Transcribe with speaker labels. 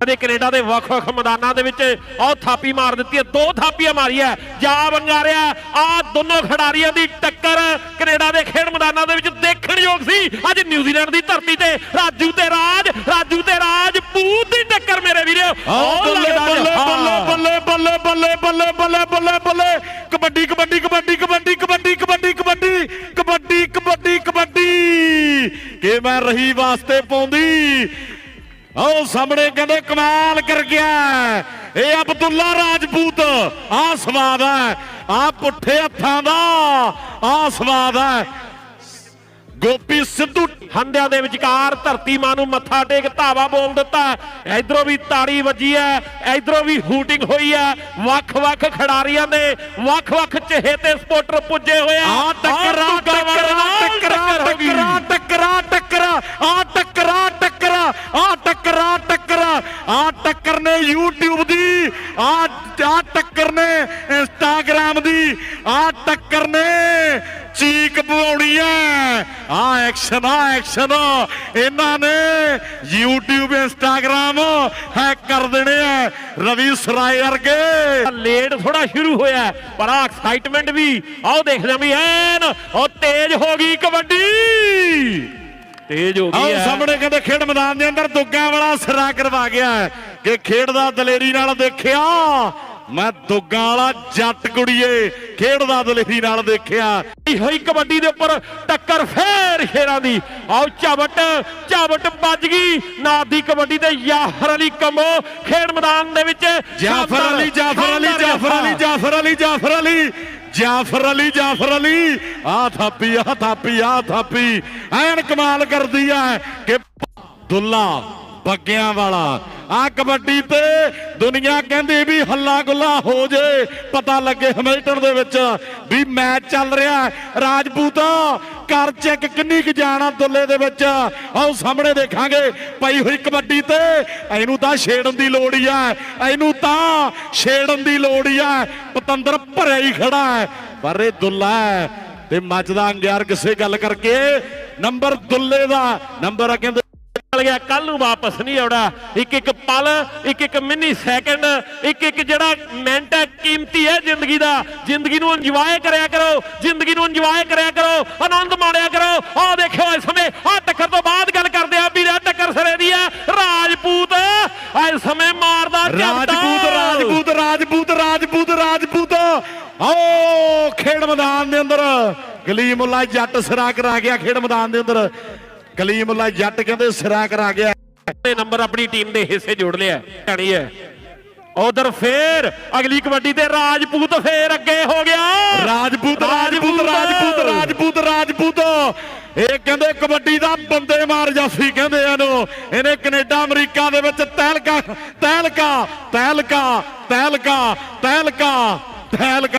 Speaker 1: ਦੇ ਕੈਨੇਡਾ ਦੇ ਵੱਖ-ਵੱਖ ਮੈਦਾਨਾਂ ਦੇ ਵਿੱਚ ਉਹ ਥਾਪੀ ਮਾਰ ਦਿੱਤੀ ਹੈ ਦੋ ਥਾਪੀਆਂ ਮਾਰੀਆਂ ਜਾ ਵੰਗਾਰਿਆ ਆ ਦੋਨੋਂ ਖਿਡਾਰੀਆਂ ਦੀ ਟੱਕਰ ਕੈਨੇਡਾ ਦੇ ਖੇਡ ਮੈਦਾਨਾਂ ਦੇ ਵਿੱਚ ਦੇਖਣਯੋਗ ਸੀ। ਅੱਜ ਨਿਊਜ਼ੀਲੈਂਡ ਦੀ ਧਰਤੀ ਤੇ ਰਾਜੂ ਤੇ ਰਾਜ ਰਾਜੂ ਤੇ ਰਾਜ ਪੂਤ ਦੀ ਟੱਕਰ ਮੇਰੇ ਵੀਰੋ। ਉਹ
Speaker 2: ਬੱਲੇ
Speaker 1: ਲੱਗਦਾ
Speaker 2: ਬੱਲੇ
Speaker 1: ਹਾਂ।
Speaker 2: ਬੱਲੇ ਬੱਲੇ। ਬੱਲੇ ਬੱਲੇ ਬੱਲੇ ਬੱਲੇ ਬੱਲੇ। ਕਬੱਡੀ ਕਬੱਡੀ ਕਬੱਡੀ ਕਬੱਡੀ ਕਬੱਡੀ ਕਬੱਡੀ ਕਬੱਡੀ। ਕਬੱਡੀ ਕਬੱਡੀ ਕਬੱਡੀ। ਕਿ ਮੈਂ ਰਹੀ ਵਾਸਤੇ ਪਾਉਂਦੀ। ਆਓ ਸਾਹਮਣੇ ਕਹਿੰਦੇ ਕਮਾਲ ਕਰ ਗਿਆ। ਇਹ ਅਬਦੁੱਲਾ ਰਾਜਪੂਤ ਆ ਸਵਾਦ ਹੈ। ਆ ਪੁੱਠੇ ਹੱਥਾਂ ਦਾ ਆ ਸਵਾਦ ਹੈ। ਗੋਪੀ ਸਿੱਧੂ
Speaker 1: ਹੰਡਿਆਂ ਦੇ ਵਿਚਕਾਰ ਧਰਤੀ ਮਾਂ ਨੂੰ ਮੱਥਾ ਟੇਕ ਧਾਵਾ ਬੋਲ ਦਿੱਤਾ ਇਧਰੋਂ ਵੀ ਤਾੜੀ ਵੱਜੀ ਹੈ ਇਧਰੋਂ ਵੀ ਹੂਟਿੰਗ ਹੋਈ ਹੈ। ਵੱਖ-ਵੱਖ ਖਿਡਾਰੀਆਂ ਦੇ ਵੱਖ-ਵੱਖ ਚਹੇਤੇ ਸਪੋਰਟਰ ਪੁੱਜੇ ਹੋਏ ਆ।
Speaker 2: ਆ ਟੱਕਰਾ ਟੱਕਰਾ। ਟੱਕਰਾ ਟੱਕਰਾ ਟੱਕਰਾ ਆ ਟੱਕਰਾ ਟੱਕਰਾ ਆ ਟੱਕਰਾ ਟੱਕਰਾ ਆ ਟੱਕਰ ਨੇ YouTube ਦੀ ਆ ਆ ਟੱਕਰ ਨੇ Instagram ਦੀ ਆ ਟੱਕਰ ਨੇ ਚੀਕ ਪਵਾਉਣੀ ਐ ਆ ਐਕਸ਼ਨ ਆ ਐਕਸ਼ਨ। ਇਹਨਾਂ ਨੇ YouTube Instagram ਹੈਕ ਕਰ ਦੇਣੇ ਐ ਰਵੀ ਸਰਾਏ ਵਰਗੇ।
Speaker 1: ਲੇਟ ਥੋੜਾ ਸ਼ੁਰੂ ਹੋਇਆ ਪਰ ਆ ਐਕਸਾਈਟਮੈਂਟ ਵੀ ਆਓ ਦੇਖਦੇ ਹਾਂ ਵੀ ਐਨ ਉਹ ਤੇਜ਼ ਹੋ ਗਈ ਕਬੱਡੀ। ਤੇਜ਼ ਹੋ ਗਈ ਹੈ।
Speaker 2: ਸਾਹਮਣੇ ਕਹਿੰਦੇ ਖੇਡ ਮੈਦਾਨ ਦੇ ਅੰਦਰ ਦੁੱਗਾ ਵਾਲਾ ਸਿਰਾ ਕਰਵਾ ਗਿਆ ਕਿ ਖੇਡ ਦਾ ਦਲੇਰੀ ਨਾਲ ਦੇਖਿਆ ਮੈਂ ਦੁੱਗਾ ਵਾਲਾ ਜੱਟ ਕੁੜੀਏ ਖੇਡ ਦਾ ਦਲੇਰੀ ਨਾਲ ਦੇਖਿਆ।
Speaker 1: ਹੋਈ ਹੋਈ ਕਬੱਡੀ ਦੇ ਉੱਪਰ ਟੱਕਰ ਫੇਰ ਸ਼ੇਰਾਂ ਦੀ। ਆਓ ਝਾਵਟ ਝਾਵਟ ਵੱਜ ਗਈ। ਨਾਦ ਦੀ ਕਬੱਡੀ ਤੇ ਯਾਫਰ ਅਲੀ ਕੰਬੋ ਖੇਡ ਮੈਦਾਨ ਦੇ ਵਿੱਚ।
Speaker 2: ਜਾਫਰ ਅਲੀ ਜਾਫਰ ਅਲੀ ਜਾਫਰ ਅਲੀ ਜਾਫਰ ਅਲੀ ਜਾਫਰ ਅਲੀ। ਜਾਫਰ ਅਲੀ ਜਾਫਰ ਅਲੀ। ਆ ਥਾਪੀ ਆ ਥਾਪੀ ਆ ਥਾਪੀ। ਐਨ ਕਮਾਲ ਕਰਦੀ ਆ ਕਿ ਦੁੱਲਾ ਬੱਗਿਆਂ ਵਾਲਾ। ਆ ਕਬੱਡੀ ਤੇ ਦੁਨੀਆ ਕਹਿੰਦੀ ਵੀ ਹੱਲਾ ਗੁੱਲਾ ਹੋ ਜੇ। ਪਤਾ ਲੱਗੇ ਹੈਮਿਲਟਨ ਦੇ ਵਿੱਚ ਵੀ ਮੈਚ ਚੱਲ ਰਿਹਾ ਹੈ। ਕਰ ਚੈੱਕ ਕਿੰਨੀ ਕੁ ਜਾਣਾ ਦੁੱਲੇ ਦੇ ਵਿੱਚ। ਆਓ ਸਾਹਮਣੇ ਦੇਖਾਂਗੇ ਪਈ ਹੋਈ ਕਬੱਡੀ ਤੇ। ਇਹਨੂੰ ਤਾਂ ਛੇੜਨ ਦੀ ਲੋੜ ਹੀ ਆ। ਇਹਨੂੰ ਤਾਂ ਛੇੜਨ ਦੀ ਲੋੜ ਹੀ ਆ। ਪਤੰਦਰ ਭਰਿਆ ਹੀ ਖੜਾ ਹੈ। ਪਰ ਇਹ ਦੁੱਲਾ ਹੈ ਤੇ ਮੱਚਦਾ ਅੰਗਿਆਰ ਕਿਸੇ ਗੱਲ ਕਰਕੇ ਨੰਬਰ ਦੁੱਲੇ ਦਾ। ਨੰਬਰ ਆ ਕਹਿੰਦੇ
Speaker 1: ਚੱਲ ਗਿਆ ਕੱਲ ਨੂੰ ਵਾਪਸ ਨਹੀਂ ਆਉਣਾ। ਇੱਕ ਇੱਕ ਪਲ, ਇੱਕ ਇੱਕ ਮਿੰਨੀ ਸੈਕਿੰਡ, ਇੱਕ ਇੱਕ ਜਿਹੜਾ ਮਿੰਟ ਹੈ, ਕੀਮਤੀ ਹੈ ਜ਼ਿੰਦਗੀ ਦਾ। ਜ਼ਿੰਦਗੀ ਨੂੰ ਇੰਜੋਏ ਕਰਿਆ ਕਰੋ, ਜ਼ਿੰਦਗੀ ਨੂੰ ਇੰਜੋਏ ਕਰਿਆ ਕਰੋ, ਆਨੰਦ ਮਾਣਿਆ ਕਰੋ। ਆਹ ਦੇਖਿਓ ਇਸ ਸਮੇਂ, ਆਹ ਟੱਕਰ ਤੋਂ ਬਾਅਦ ਗੱਲ ਕਰਦੇ ਆ ਵੀਰੇ ਟੱਕਰ ਸਿਰੇ ਦੀ ਹੈ, ਰਾਜਪੂਤ। ਇਸ ਸਮੇਂ ਮਾਰਦਾ
Speaker 2: ਰਾਜਪੂਤ ਰਾਜਪੂਤ ਰਾਜਪੂਤ ਰਾਜਪੂਤ ਰਾਜਪੂਤ। ਆਓ, ਖੇਡ ਮੈਦਾਨ ਦੇ ਅੰਦਰ। ਗਲੀ ਮੁੱਲਾ ਜੱਟ ਸਿਰਾ ਕਰਾ ਗਿਆ ਖੇਡ ਮੈਦਾਨ ਦੇ ਅੰਦਰ। ਗਲੀਮੁੱਲਾ ਜੱਟ ਕਹਿੰਦੇ ਸਿਰਾ ਕਰਾ ਗਿਆ।
Speaker 1: ਤੇ ਨੰਬਰ ਆਪਣੀ ਟੀਮ ਦੇ ਹਿੱਸੇ ਜੋੜ ਲਿਆ। ਜਾਣੀ ਹੈ। ਉਧਰ ਫੇਰ ਅਗਲੀ ਕਬੱਡੀ ਤੇ ਰਾਜਪੂਤ ਫੇਰ ਅੱਗੇ ਹੋ ਗਿਆ।
Speaker 2: ਰਾਜਪੂਤ ਰਾਜਪੂਤ ਰਾਜਪੂਤ। ਰਾਜਪੂਤ ਰਾਜਪੂਤ ਇਹ ਕਹਿੰਦੇ ਕਬੱਡੀ ਦਾ ਬੰਦੇ ਮਾਰ ਜਾਫੀ ਕਹਿੰਦੇ ਇਹਨੂੰ। ਇਹਨੇ ਕੈਨੇਡਾ ਅਮਰੀਕਾ ਦੇ ਵਿੱਚ ਤਹਿਲਕਾ ਤਹਿਲਕਾ ਤਹਿਲਕਾ ਤਹਿਲਕਾ ਤਹਿਲਕਾ ਤਹਿਲਕਾ